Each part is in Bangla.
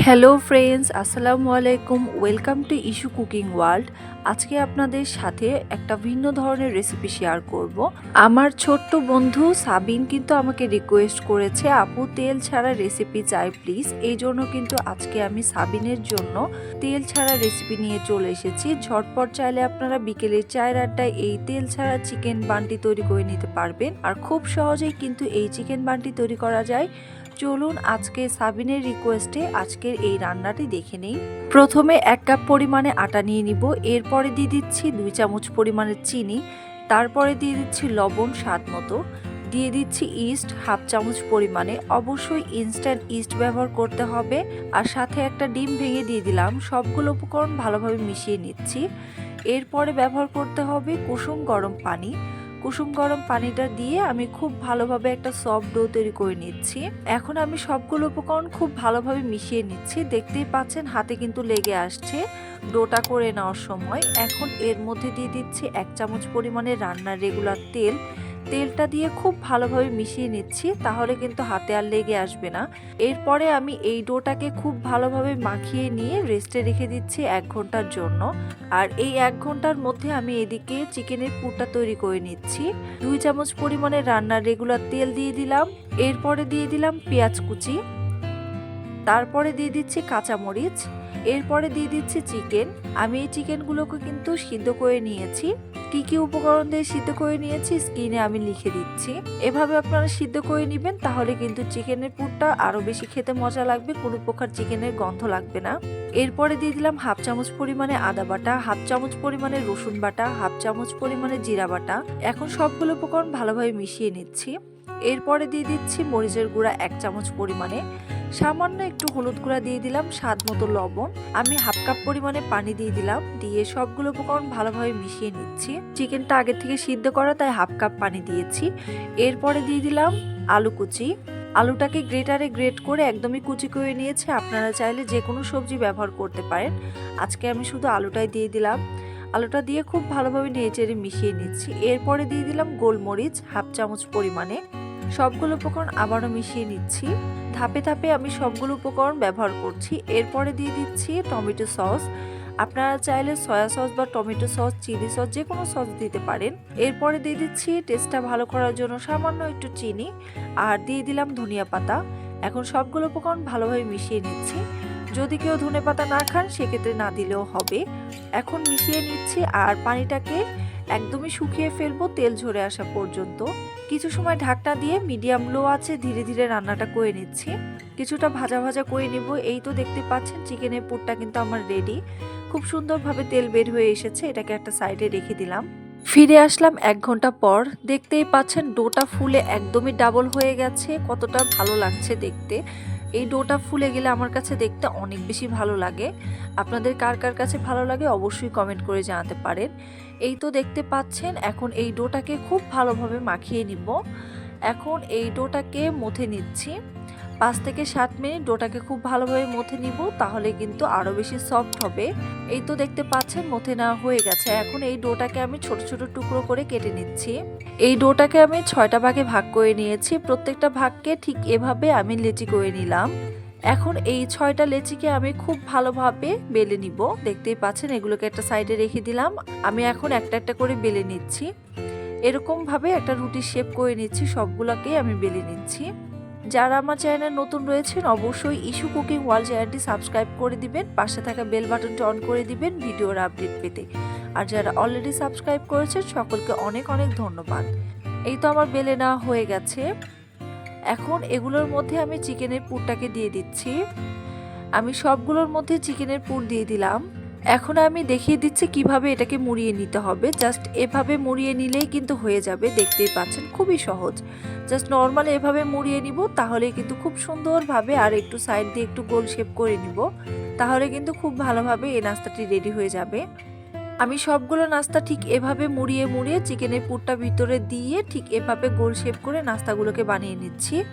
হ্যালো ফ্রেন্ডস আসসালামু আলাইকুম welcome to issue cooking world আজকে আপনাদের সাথে একটা ভিন্ন ধরনের রেসিপি শেয়ার করব। আমার ছোট্ট বন্ধু সাবিন কিন্তু আমাকে রিকোয়েস্ট করেছে, আপু, তেল ছাড়া রেসিপি চাই প্লিজ এই জন্য কিন্তু আজকে আমি সাবিনের জন্য তেল ছাড়া রেসিপি নিয়ে চলে এসেছি। ঝটপট চাইলে আপনারা বিকেলের চায়ের আড্ডায় এই তেল ছাড়া চিকেন বান্টি তৈরি করে নিতে পারবেন। আর খুব সহজেই কিন্তু এই চিকেন বান্টি তৈরি করা যায়। চলুন আজকে সাবিনের রিকোয়েস্টে আজকের এই রান্নাটি দেখে নেই। প্রথমে এক কাপ পরিমাণে আটা নিয়ে নিব, এরপরে দিয়ে দিচ্ছি দুই চামচ পরিমাণের চিনি, তারপরে দিয়ে দিচ্ছি লবণ স্বাদ মতো। দিয়ে দিচ্ছি ইস্ট হাফ চামচ পরিমাণে। অবশ্যই ইনস্ট্যান্ট ইস্ট ব্যবহার করতে হবে। আর সাথে একটা ডিম ভেঙে দিয়ে দিলাম, সবগুলো উপকরণ ভালোভাবে মিশিয়ে নিচ্ছি। এরপরে ব্যবহার করতে হবে কুসুম গরম পানি। কুসুম গরম পানিটা দিয়ে আমি খুব ভালোভাবে একটা সফট ডো তৈরি করে নিচ্ছি। এখন আমি সবগুলো উপকরণ খুব ভালোভাবে মিশিয়ে নিচ্ছি। দেখতেই পাচ্ছেন হাতে কিন্তু লেগে আসছে ডোটা করে নেওয়ার সময়। এখন এর মধ্যে দিয়ে দিচ্ছি এক চামচ পরিমাণে রান্নার রেগুলার তেল। তেলটা দিয়ে খুব ভালোভাবে মিশিয়ে নিচ্ছি, তাহলে কিন্তু হাতে আর লেগে আসবে না। এরপরে আমি এই ডোটাকে খুব ভালোভাবে মাখিয়ে নিয়ে রেস্টে রেখে দিচ্ছি এক ঘণ্টার জন্য। আর এই এক ঘণ্টার মধ্যে আমি এদিকে চিকেনের পুরটা তৈরি করে নিচ্ছি। দুই চামচ পরিমাণে রান্নার রেগুলার তেল দিয়ে দিলাম। এরপরে দিয়ে দিলাম পেঁয়াজ কুচি। তারপরে দিয়ে দিচ্ছি কাঁচামরিচ। এরপরে দিয়ে দিচ্ছি চিকেন। আমি এই চিকেনগুলোকে কিন্তু সিদ্ধ করে নিয়েছি। কি কি উপকরণ দিয়ে সিদ্ধ করে নিয়েছি স্ক্রিনে আমি লিখে দিচ্ছি। এভাবে আপনারা সিদ্ধ করে নেবেন, তাহলে কিন্তু চিকেনের পুরটা আরও বেশি খেতে মজা লাগবে, কোনো প্রকার চিকেনের গন্ধ লাগবে না। এরপরে দিয়ে দিলাম হাফ চামচ পরিমাণে আদা বাটা, হাফ চামচ পরিমাণে রসুন বাটা, হাফ চামচ পরিমাণে জিরা বাটা। এখন সবগুলো উপকরণ ভালোভাবে মিশিয়ে নিচ্ছি। এরপরে দিয়ে দিচ্ছি মরিচের গুঁড়া এক চামচ পরিমাণে। সামান্য একটু হলুদ গুঁড়া দিয়ে দিলাম, স্বাদ মতো লবণ। আমি হাফ কাপ পরিমাণে পানি দিয়ে দিলাম, দিয়ে সবগুলো উপকরণ ভালোভাবে মিশিয়ে নিচ্ছি। চিকেনটা আগে থেকে সিদ্ধ করা, তাই হাফ কাপ পানি দিয়েছি। এরপরে দিয়ে দিলাম আলু কুচি। আলুটাকে গ্রেটারে গ্রেট করে একদমই কুচি করে নিয়েছে। আপনারা চাইলে যে কোনো সবজি ব্যবহার করতে পারেন। আজকে আমি শুধু আলুটাই দিয়ে দিলাম। আলুটা দিয়ে খুব ভালোভাবে নেড়েচেড়ে মিশিয়ে নিচ্ছি। এরপরে দিয়ে দিলাম গোলমরিচ, হাফ চামচ পরিমাণে। সবগুলো উপকরণ আবারও মিশিয়ে নিচ্ছি। ধাপে ধাপে আমি সবগুলো উপকরণ ব্যবহার করছি। এরপরে দিয়ে দিচ্ছি টমেটো সস। আপনারা চাইলে সয়া সস বা টমেটো সস, চিলি সস যে কোনো সস দিতে পারেন। এরপরে দিয়ে দিচ্ছি টেস্টটা ভালো করার জন্য সামান্য একটু চিনি আর দিয়ে দিলাম ধনিয়া পাতা। এখন সবগুলো উপকরণ ভালোভাবে মিশিয়ে নিচ্ছি। যদি কেউ ধনে পাতা না খান, সেক্ষেত্রে না দিলেও হবে। এখন মিশিয়ে নিচ্ছি আর পানিটাকে একদমই শুকিয়ে ফেলব তেল ঝরে আসা পর্যন্ত। কিছু সময় ঢাকনা দিয়ে মিডিয়াম লো আছে, ধীরে ধীরে রান্নাটা করে নিচ্ছি। কিছুটা ভাজা ভাজা করে নিব। এই তো দেখতে পাচ্ছেন চিকেনের পুরটা কিন্তু আমার রেডি খুব সুন্দরভাবে তেল বের হয়ে এসেছে, এটাকে একটা সাইডে রেখে দিলাম। ফিরে আসলাম এক ঘণ্টা পর। দেখতেই পাচ্ছেন ডোটা ফুলে একদমই ডাবল হয়ে গেছে। কতটা ভালো লাগছে দেখতে। এই ডোটা ফুলে গেলে আমার কাছে দেখতে অনেক বেশি ভালো লাগে। আপনাদের কার কার কাছে ভালো লাগে অবশ্যই কমেন্ট করে জানাতে পারেন। এই তো দেখতে পাচ্ছেন, এখন এই ডোটাকে খুব ভালোভাবে মাখিয়ে নিব। এখন এই ডোটাকে মুথে নিচ্ছি। পাঁচ থেকে সাত মিনিট ডোটাকে খুব ভালোভাবে মথে নিব, তাহলে কিন্তু আরও বেশি সফট হবে। এই তো দেখতে পাচ্ছেন, মথে নেওয়া হয়ে গেছে। এখন এই ডোটাকে আমি ছোট ছোট টুকরো করে কেটে নিচ্ছি। এই ডোটাকে আমি ছয়টা ভাগে ভাগ করে নিয়েছি। প্রত্যেকটা ভাগকে ঠিক এভাবে আমি লেচি করে নিলাম। এখন এই ছয়টা লেচিকে আমি খুব ভালোভাবে বেলে নিব। দেখতেই পাচ্ছেন, এগুলোকে একটা সাইডে রেখে দিলাম। আমি এখন একটা একটা করে বেলে নিচ্ছি। এরকমভাবে একটা রুটি শেপ করে নিচ্ছি, সবগুলোকেই আমি বেলে নিচ্ছি। যারা আমার চ্যানেলে নতুন রয়েছেন, অবশ্যই ইস্যু কুকিং ওয়ার্ল্ড চ্যানেলটি সাবস্ক্রাইব করে দিবেন, পাশে থাকা বেল বাটনটি অন করে দিবেন ভিডিওর আপডেট পেতে। আর যারা অলরেডি সাবস্ক্রাইব করেছেন, সকলকে অনেক অনেক ধন্যবাদ। এই তো আমার বেলে নেওয়া হয়ে গেছে। এখন এগুলোর মধ্যে আমি চিকেনের পুরটাকে দিয়ে দিচ্ছি। আমি সবগুলোর মধ্যে চিকেনের পুর দিয়ে দিলাম। এখন আমি দেখিয়ে দিচ্ছি কীভাবে এটাকে মুড়িয়ে নিতে হবে। জাস্ট এভাবে মুড়িয়ে নিলেই কিন্তু হয়ে যাবে, দেখতেই পাচ্ছেন, খুবই সহজ। জাস্ট নর্মাল এভাবে মুড়িয়ে নিব, তাহলে কিন্তু খুব সুন্দরভাবে আর একটু সাইড দিয়ে একটু গোল শেপ করে নিব। তাহলে কিন্তু খুব ভালোভাবে এই নাস্তাটি রেডি হয়ে যাবে। আমি সবগুলো নাস্তা ঠিক এভাবে মুড়িয়ে মুড়িয়ে চিকেনের পুরটা ভিতরে দিয়ে ঠিক এভাবে গোল শেপ করে নাস্তাগুলোকে বানিয়ে নিচ্ছি।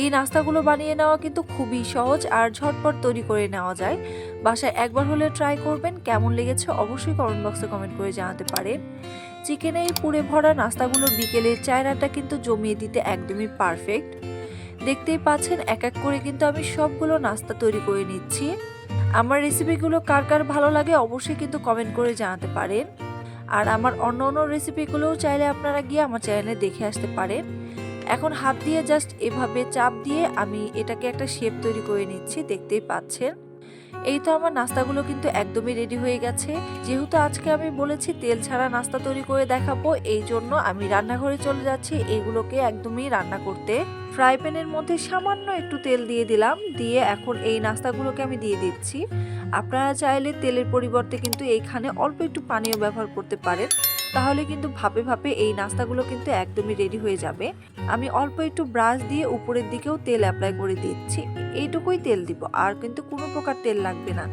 এই নাস্তাগুলো বানিয়ে নেওয়া কিন্তু খুবই সহজ আর ঝটপট তৈরি করে নেওয়া যায়। বাসায় একবার হলে ট্রাই করবেন, কেমন লেগেছে অবশ্যই কমেন্ট বক্সে কমেন্ট করে জানাতে পারেন। চিকেনের পুড়ে ভরা নাস্তাগুলো বিকেলের চায়নাটা কিন্তু জমিয়ে দিতে একদমই পারফেক্ট দেখতেই পাচ্ছেন এক এক করে কিন্তু আমি সবগুলো নাস্তা তৈরি করে নিচ্ছি। আমার রেসিপিগুলো কার কার ভালো লাগে অবশ্যই কিন্তু কমেন্ট করে জানাতে পারেন। আর আমার অন্য অন্য রেসিপিগুলোও চাইলে আপনারা গিয়ে আমার চ্যানেলে দেখে আসতে পারেন। এখন হাত দিয়ে জাস্ট এভাবে চাপ দিয়ে আমি এটাকে একটা শেপ তৈরি করে নিচ্ছি, দেখতেই পাচ্ছেন। এই তো আমার নাস্তাগুলো কিন্তু একদমই রেডি হয়ে গেছে। যেহেতু আজকে আমি বলেছি তেল ছাড়া নাস্তা তৈরি করে দেখাবো, এই জন্য আমি রান্নাঘরে চলে যাচ্ছি। এগুলোকে একদমই রান্না করতে ফ্রাই প্যানের মধ্যে সামান্য একটু তেল দিয়ে দিলাম, দিয়ে এখন এই নাস্তাগুলোকে আমি দিয়ে দিচ্ছি। আপনারা চাইলে তেলের পরিবর্তে কিন্তু এইখানে অল্প একটু পানীয় ব্যবহার করতে পারেন। তাহলে কিন্তু ভাপে ভাপে এই নাস্তাগুলো কিন্তু একদমই রেডি হয়ে যাবে। আমি অল্প একটু ব্রাশ দিয়ে উপরের দিকেও তেল অ্যাপ্লাই করে দিচ্ছি। এইটুকুই তেল দিব, আর কিন্তু কোনো প্রকার তেল লাগবে না।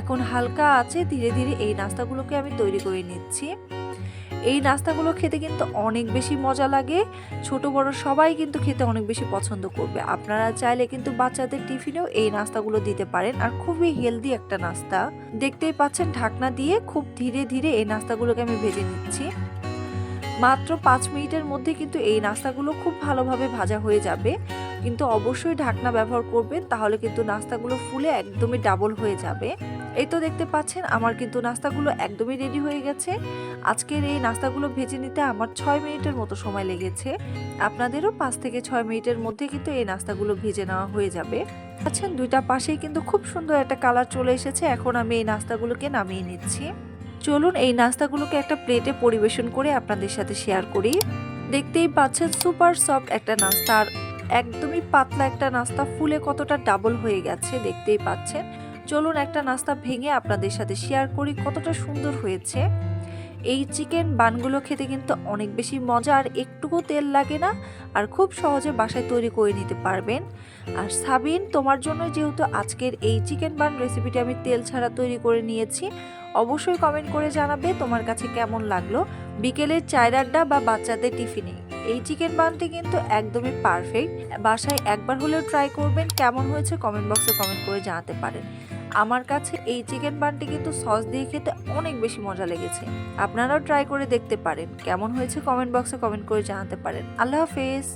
এখন হালকা আছে, ধীরে ধীরে এই নাস্তাগুলোকে আমি তৈরি করে নিচ্ছি। এই নাস্তাগুলো খেতে কিন্তু অনেক বেশি মজা লাগে। ছোট, বড় সবাই কিন্তু খেতে অনেক বেশি পছন্দ করবে। আপনারা চাইলে কিন্তু বাচ্চাদের টিফিনেও এই নাস্তাগুলো দিতে পারেন আর খুবই হেলদি একটা নাস্তা। দেখতেই পাচ্ছেন ঢাকনা দিয়ে খুব ধীরে ধীরে এই নাস্তাগুলোকে আমি ভেজে নিচ্ছি। মাত্র পাঁচ মিনিটের মধ্যে কিন্তু এই নাস্তাগুলো খুব ভালোভাবে ভাজা হয়ে যাবে। কিন্তু অবশ্যই ঢাকনা ব্যবহার করবেন, তাহলে কিন্তু নাস্তাগুলো ফুলে একদমই ডাবল হয়ে যাবে। এই তো দেখতে পাচ্ছেন, আমার কিন্তু নাস্তাগুলো একদমই রেডি হয়ে গেছে। আজকের এই নাস্তাগুলো ভেজে নিতে আমার ছয় মিনিটের মতো সময় লেগেছে। আপনাদেরও পাঁচ থেকে ছয় মিনিটের মধ্যে কিন্তু এই নাস্তাগুলো ভেজে নেওয়া হয়ে যাবে। আচ্ছা দুইটা পাশেই কিন্তু খুব সুন্দর একটা কালার চলে এসেছে। এখন আমি এই নাস্তাগুলোকে নামিয়ে নিচ্ছি। চলুন, এই নাস্তাগুলোকে একটা প্লেটে পরিবেশন করে আপনাদের সাথে শেয়ার করি। দেখতেই পাচ্ছেন সুপার সফট একটা নাস্তা। আর একদমই পাতলা একটা নাস্তা, ফুলে কতটা ডাবল হয়ে গেছে, দেখতেই পাচ্ছেন। চলুন একটা নাস্তা ভেঙে আপনাদের সাথে শেয়ার করি কতটা সুন্দর হয়েছে। এই চিকেন বানগুলো খেতে কিন্তু অনেক বেশি মজা, আর একটুকু তেল লাগে না, আর খুব সহজে বাসায় তৈরি করে নিতে পারবেন। আর সাবিন, তোমার জন্য যেহেতু আজকের এই চিকেন বান রেসিপিটি আমি তেল ছাড়া তৈরি করে নিয়েছি, অবশ্যই কমেন্ট করে জানাবে তোমার কাছে কেমন লাগল। বিকেলের চায়ের আড্ডা বা বাচ্চাদের টিফিনে। এই চিকেন বানটি কিন্তু একদমই পারফেক্ট বাসায় একবার হলেও ট্রাই করবেন, কেমন হয়েছে কমেন্ট বক্সে কমেন্ট করে জানাতে পারেন। আমার কাছে এই চিকেন বানটি কিন্তু সস দিয়ে খেতে অনেক বেশি মজা লেগেছে। আপনারাও ট্রাই করে দেখতে পারেন, কেমন হয়েছে কমেন্ট বক্সে কমেন্ট করে জানাতে পারেন। আল্লাহ হাফেজ।